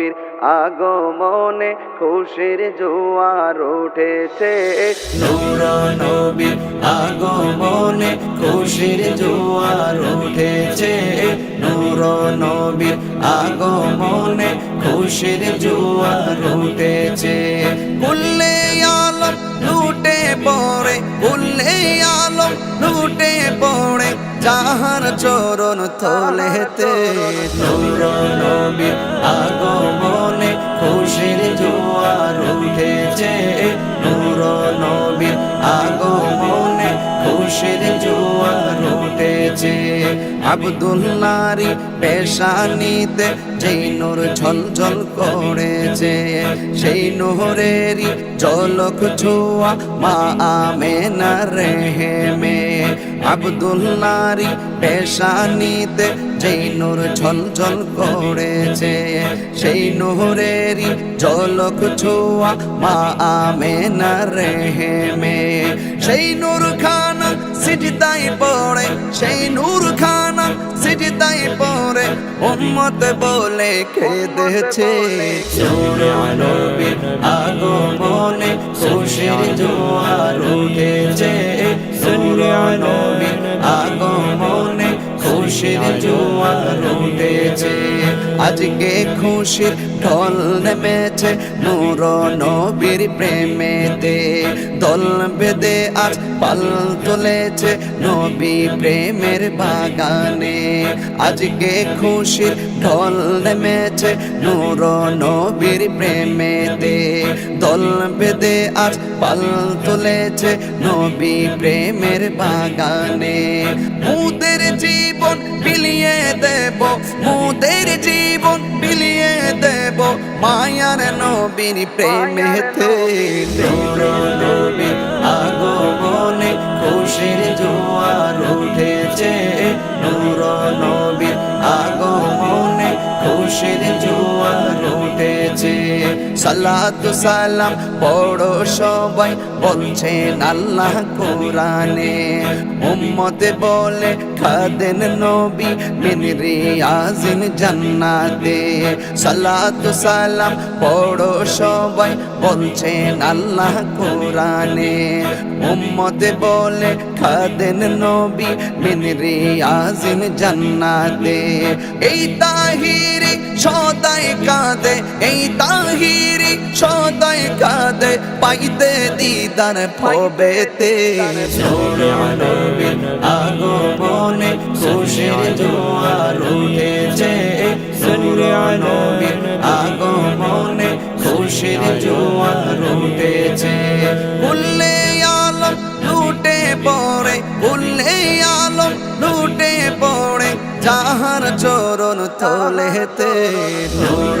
নবীর আগমনে খুশির জোয়ার উঠেছে। নূর নবীর আগমনে খুশির জোয়ার উঠেছে। নূর নবীর আগমনে খুশির জোয়ার উঠেছে। উল্লে আলম লুটে পড়ে উল্লে আলম লুটে পড়ে যাহার চরণ তলেতে। নূর নবীর আগমনে খুশির জোয়ার উঠেছে। নূর নবীর আগমনে খুশির জোয়ার উঠেছে। আবদুল্লারি পেশানিতে যেই নূর ঝলঝল করেছে, সেই নহরেরই জলক ছোয়া মা আমেনা রেহেমে। আবদুল্লারি পেশানিতে যেই নূর ঝলঝল করেছে, সেই নহরেরই জলক ছোয়া মা আমেনা রেহেমে। সেই নূর খানা সিজদাই পড়ে, সেই নূর খানা সিজদাই পড়ে, উম্মত বলে কেঁদেছে। নবীর আগমনে খুশির জোয়ার আজকে খুশির ঢল নেমেছে নূর নবীর প্রেমেতে। দল বেদে আজ পাল তুলেছে নবী প্রেমের বাগানে। আজকে খুশির ঢল নেমেছে নূর নবীর প্রেমেতে। দল বেদে আজ পাল তুলেছে নবী প্রেমের বাগানে। মুদের জীবন দেব মুদের জীবন বিলিয়ে দেব মায়ার নবীর প্রেমেতে আগমনে খুশির জোয়ার উঠেছে নূর সালাত সালাম পড়ো সবাই, বলছেন আল্লাহ কোরআনে। উম্মতে বলে, খাদেন নবী মিন রিয়াজিন জান্নাতে। সালাত সালাম পড়ো সবাই, বলছেন আল্লাহ কোরআনে। উম্মতে বলে, খাদেন নবী মিন রিয়াজিন জান্নাতে। এই তাহিরি সদাই কাঁদে, এই তাহিরি সদাই কাঁদে পাইতে দিদার নবীর আগমনে খুশির জোয়ার উঠেছে। নবীর আগমনে খুশির জোয়ার উঠেছে। উল্লে আলম লুটে পড়ে উল্লে আলম লুটে পড়ে যাহার চরণ তলেতে। নূর